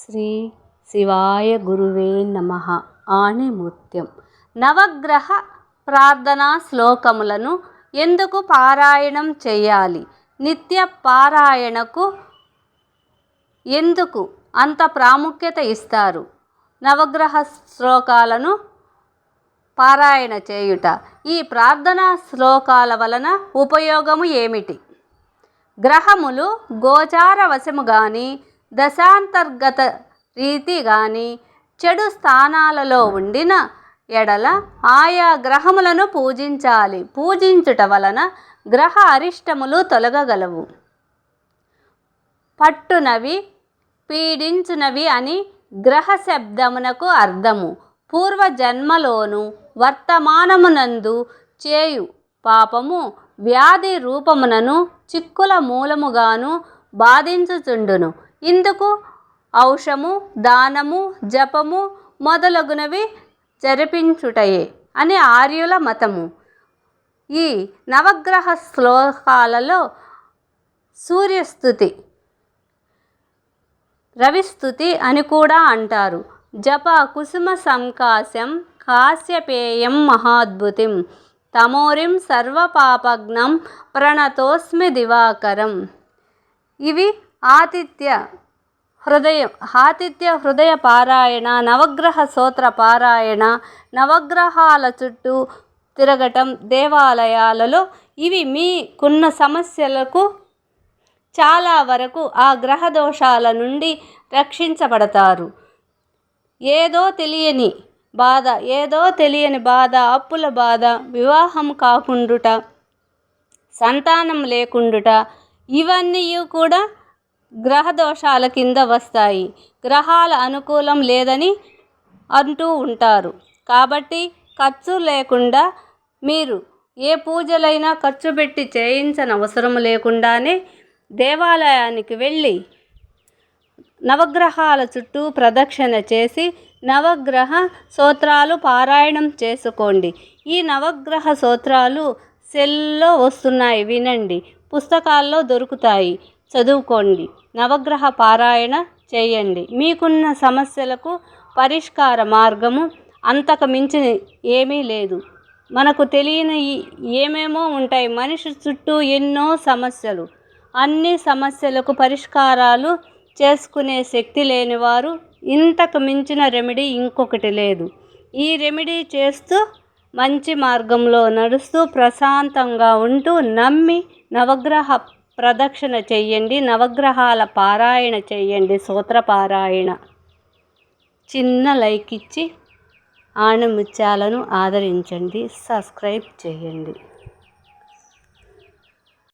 శ్రీ శివాయ గురువే నమ. ఆణిముత్యం. నవగ్రహ ప్రార్థనా శ్లోకములను ఎందుకు పారాయణం చేయాలి? నిత్య పారాయణకు ఎందుకు అంత ప్రాముఖ్యత ఇస్తారు? నవగ్రహ శ్లోకాలను పారాయణ చేయుట. ఈ ప్రార్థనా శ్లోకాల వలన ఉపయోగము ఏమిటి? గ్రహములు గోచార వశము కానీ దశాంతర్గత రీతి కానీ చెడు స్థానాలలో ఉండిన ఎడల ఆయా గ్రహములను పూజించాలి. పూజించుట వలన గ్రహ అరిష్టములు తొలగగలవు. పట్టునవి పీడించునవి అని గ్రహ శబ్దమునకు అర్థము. పూర్వజన్మలోను వర్తమానమునందు చేయు పాపము వ్యాధి రూపమునను చిక్కుల మూలముగాను బాధించుచుండును. ఇందుకు ఔషము దానము జపము మొదలగునవి జరిపించుటయే అని ఆర్యుల మతము. ఈ నవగ్రహ శ్లోకాలలో సూర్యస్థుతి రవిస్థుతి అని కూడా అంటారు. జప కుసుమ సంకాశం కాశ్యపేయం మహాద్భుతిం తమోరిం సర్వపాపగ్నం ప్రణతోస్మి దివాకరం. ఇవి ఆతిథ్య హృదయం ఆతిథ్య హృదయ పారాయణ నవగ్రహ సూత్ర పారాయణ నవగ్రహాల చుట్టూ తిరగటం దేవాలయాలలో ఇవి మీకున్న సమస్యలకు చాలా వరకు ఆ గ్రహ దోషాల నుండి రక్షించబడతారు. ఏదో తెలియని బాధ ఏదో తెలియని బాధ అప్పుల బాధ వివాహం కాకుండుట సంతానం లేకుండుట ఇవన్నీ కూడా గ్రహ దోషాల కింద వస్తాయి. గ్రహాల అనుకూలం లేదని అంటూ ఉంటారు. కాబట్టి ఖర్చు లేకుండా మీరు ఏ పూజలైనా ఖర్చు పెట్టి చేయించని అవసరం లేకుండానే దేవాలయానికి వెళ్ళి నవగ్రహాల చుట్టూ ప్రదక్షిణ చేసి నవగ్రహ సూత్రాలు పారాయణం చేసుకోండి. ఈ నవగ్రహ సూత్రాలు సెల్లో వస్తున్నాయి వినండి. పుస్తకాల్లో దొరుకుతాయి. చదువుకోండి. నవగ్రహ పారాయణ చేయండి. మీకున్న సమస్యలకు పరిష్కార మార్గము అంతకు మించి ఏమీ లేదు. మనకు తెలియని ఏమేమో ఉంటాయి. మనిషి చుట్టూ ఎన్నో సమస్యలు. అన్ని సమస్యలకు పరిష్కారాలు చేసుకునే శక్తి లేనివారు ఇంతకు మించిన రెమెడీ ఇంకొకటి లేదు. ఈ రెమెడీ చేస్తూ మంచి మార్గంలో నడుస్తూ ప్రశాంతంగా ఉంటూ నమ్మి నవగ్రహ ప్రదక్షిణ చెయ్యండి నవగ్రహాల పారాయణ చెయ్యండి సూత్ర పారాయణ. చిన్న లైక్ ఇచ్చి ఆణిముత్యాలను ఆదరించండి సబ్స్క్రైబ్ చేయండి